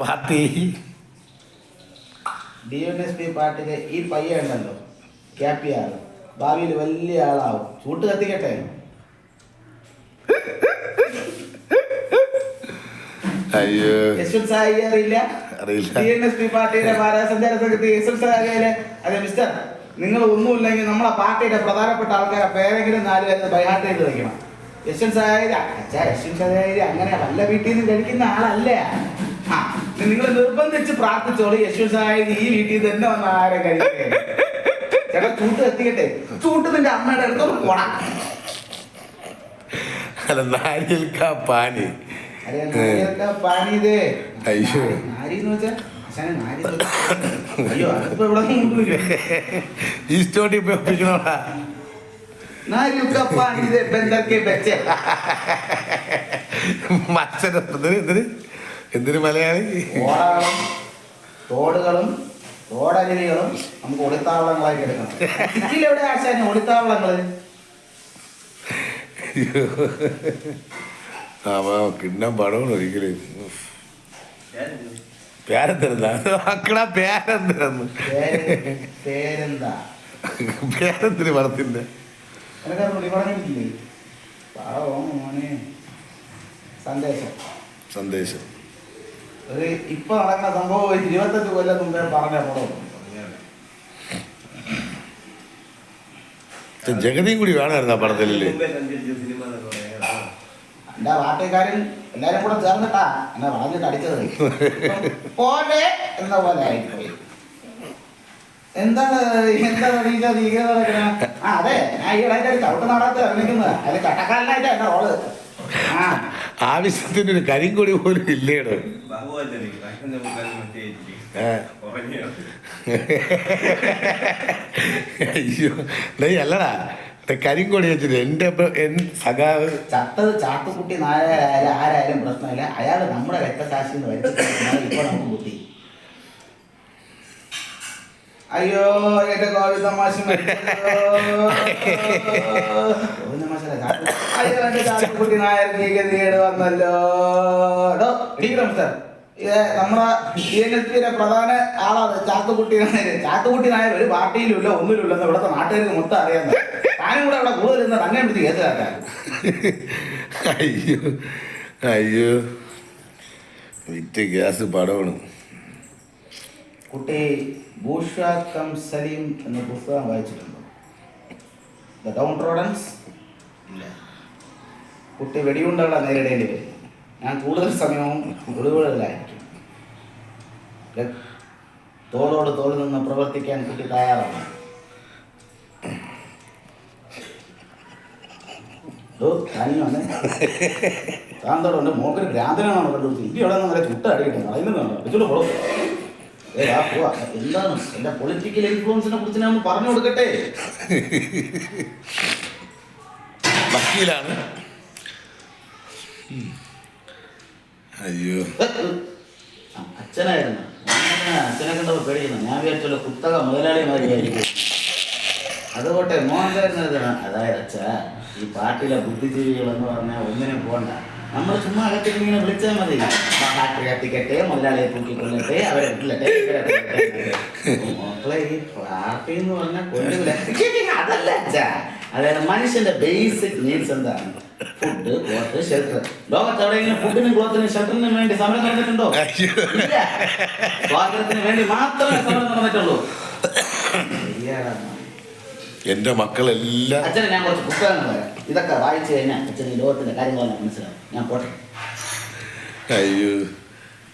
Party. D N S P പാർട്ടിയിലെ ഈ പയ്യ ഉണ്ടല്ലോ കെ പി ആർ ഭാവിയിൽ വലിയ ആളാവും. ചൂട്ട് കത്തിക്കട്ടെ? അയ്യോ. സായി അറിയില്ല? അറിയില്ല. ഡി എൻ എസ് പി പാർട്ടിയുടെ സായിലെ അതെ മിസ്റ്റർ നിങ്ങൾ ഒന്നുമില്ലെങ്കിൽ നമ്മളെ പാർട്ടിയുടെ പ്രധാനപ്പെട്ട ആൾക്കാരെ പേരെങ്കിലും നാല് പേര് ബൈഹാർട്ട് ചെയ്ത് വയ്ക്കണം യശ്വൻ സായി അച്ഛാ യശ്വന്ത് സായി അങ്ങനെ വല്ല വീട്ടിൽ നിന്ന് കഴിക്കുന്ന ആളല്ല? നിങ്ങൾ നിർബന്ധിച്ച് പ്രാർത്ഥിച്ചോളൂ. യശു സായി ഈ വീട്ടിൽ തന്നെ വന്ന ആരെ കഴിക്കട്ടെ ചേട്ടാ ചൂട്ട് എത്തിക്കട്ടെ ചൂട്ട് നിന്റെ അമ്മയുടെ അടുത്ത് പോടാ. അല്ല നാരിയൽക്കാ പാനി. അയ്യോ. നാരിന്ന് വെച്ചാ അച്ഛനെ നാരി എന്ന് വെച്ചാ- അയ്യോ അതിപ്പോ ഇവിടെ കൊണ്ടുവരും ഈ സ്റ്റോട്ടി പോയി ഒപ്പിക്കണോടാ. നാരിയൊക്കെ പാനിയതേ ബന്ധക്കെ വെച്ചേ മത്സരം എന്തിന്? എന്തിന് മലയാളി? ഓടകളും തോടുകളും തോടരുവികളും നമുക്ക് ഒളിത്താവളങ്ങളായിട്ട് എടുക്കണം സിറ്റിയിലെവിടെ ആശാന് ഒളിത്താവളങ്ങൾ? അവ കിണ്ണം പടമാണ് ഒരിക്കലും. പേരെന്തരുന്ന? മക്കളാ പേരെന്തരെന്ന്? പേര് പേരെന്താ? പേരെന്തിന് പടത്തിന്റെ സന്ദേശം. സന്ദേശം. ഒരു ഇപ്പൊ നടക്കുന്ന സംഭവം ഒരു ഇരുപത്തഞ്ച് കൊല്ലം മുമ്പേ പറഞ്ഞ പടം ജഗതിയും കൂടി വേണമായിരുന്നു ആ പടത്തിലല്ലേ എന്റെ പാർട്ടിക്കാരൻ എല്ലാരും കൂടെ ചേർന്നിട്ടാ? എന്നെ പറഞ്ഞിട്ട് അടിച്ചത്. പോലെ എന്ന പോലെ ആയിപ്പോയി. എന്താണ്? എന്താണ് നീ അത് ഇങ്ങനെ നടക്കണെ? ആ അതെ. ഞാൻ ഈ ഇടയിൽ ചവിട്ട് നാടകത്തിൽ ഇറങ്ങിക്കുന്നത് അതിൽ ചട്ടക്കാരനായിട്ട് എന്റെ റോൾ ആവശ്യത്തിന് ഒരു കരിങ്കൊടി പോലും ഇല്ലേട്. അയ്യോ ഡേയ് അല്ലടാ ഡേ കരിങ്കൊടി വെച്ചിട്ട് എന്റെ എൻ സഖാവ് ചത്തത് ചാത്തുക്കുട്ടി നായാലും ആരായാലും പ്രശ്നമില്ല. അയാൾ നമ്മുടെ രക്തസാക്ഷി എന്ന് ബുദ്ധി അയ്യോ എന്റെ കോവിഡ് വന്നല്ലോ. ഇത് നമ്മുടെ ഡി എൻ എസ് പിയുടെ പ്രധാന ആളാണ് ചാത്തുകുട്ടി നായർ ചാത്തുക്കുട്ടി നായർ ഒരു പാർട്ടിയിലുമില്ല ഒന്നിലുമില്ല ഇവിടുത്തെ നാട്ടുകാർക്ക് മൊത്തം അറിയാമെന്ന് താനും കൂടെ അവിടെ കൂടുതൽ നിന്ന് തന്നെ പിടിച്ച് കേസ് കാട്ടാൻ അയ്യോ അയ്യോ. വിറ്റ് ഗ്യാസ് പടവണം. കുട്ടി ബൂഷ കം സലീം എന്ന പുസ്തകം വായിച്ചിട്ടുണ്ടോ? The down rodents? ഇല്ല. കുട്ടി വെടിയുണ്ടകളെ നേരിടേണ്ടി വരും. ഞാൻ കൂടുതൽ സമയവും ഒളിവുകളിലായിരിക്കും തോളോട് തോളിൽ നിന്ന് പ്രവർത്തിക്കാൻ കുട്ടി തയ്യാറാണ്. ഓ താനീ വന്നേ. താന്തോടെ മോക്കൊരു ഭ്രാന്തനാണോ കണ്ടുപിടിച്ചത് ഇനി അവിടെ നിന്ന് ചുട്ട അടിയിട്ടെ കളയുന്നുണ്ടോ വെച്ചോട്ട് പോളോ. ഏ എന്താണ്? എന്റെ പൊളിറ്റിക്കൽ ഇൻഫ്ലുവൻസിനെ കുറിച്ച് ഞാൻ പറഞ്ഞു കൊടുക്കട്ടെ? വക്കീലാണ്. അയ്യോ. അച്ഛനായിരുന്നു. അച്ഛനെ കണ്ടപ്പോൾ പേടിക്കുന്നു. ഞാൻ വിചാരിച്ചല്ലോ കുത്തക മുതലാളിമാരിയായിരിക്കും അതുകൊട്ടെ മോഹൻലാലിനത് അതായത് അച്ഛാ ഈ പാർട്ടിയിലെ ബുദ്ധിജീവികൾ എന്ന് പറഞ്ഞാൽ ഒന്നിനും പോണ്ട. നമ്മൾ ചുമ്മാ അകത്തേക്ക് ഇങ്ങനെ വിളിച്ചാൽ മതി. ഫാക്ടറി കത്തിക്കട്ടെ മുതലാളിയെ തൂക്കിക്കൊല്ലട്ടെ അവരെ കൊല്ലട്ടെ. മക്കളെ ഈ പാർട്ടി എന്ന് പറഞ്ഞാൽ കൊല്ലില്ല അതല്ല അച്ഛാ. അതായത് മനുഷ്യന്റെ ബേസിക് നീഡ്സ് എന്താണ്? ഫുഡ് ക്ലോത്ത് ഷെൽട്ടർ ലോകത്ത് എവിടെയെങ്കിലും ഫുഡിനും ക്ലോത്തിനും ഷെൽട്ടറിനും വേണ്ടി സമരം നടന്നിട്ടുണ്ടോ? ഇല്ല. സ്വാതന്ത്ര്യത്തിന് വേണ്ടി മാത്രമേ സമരം നടന്നിട്ടുള്ളൂ. എന്റെ മക്കളെല്ലാം അച്ഛനെ ഞാൻ കുറച്ച് പുസ്തകങ്ങൾ തരാം ഇതൊക്കെ വായിച്ചു കഴിഞ്ഞാൽ അച്ഛൻ ഈ ലോകത്തിന്റെ കാര്യങ്ങളെല്ലാം മനസ്സിലാവും. ഞാൻ പോട്ടെ. അയ്യോ.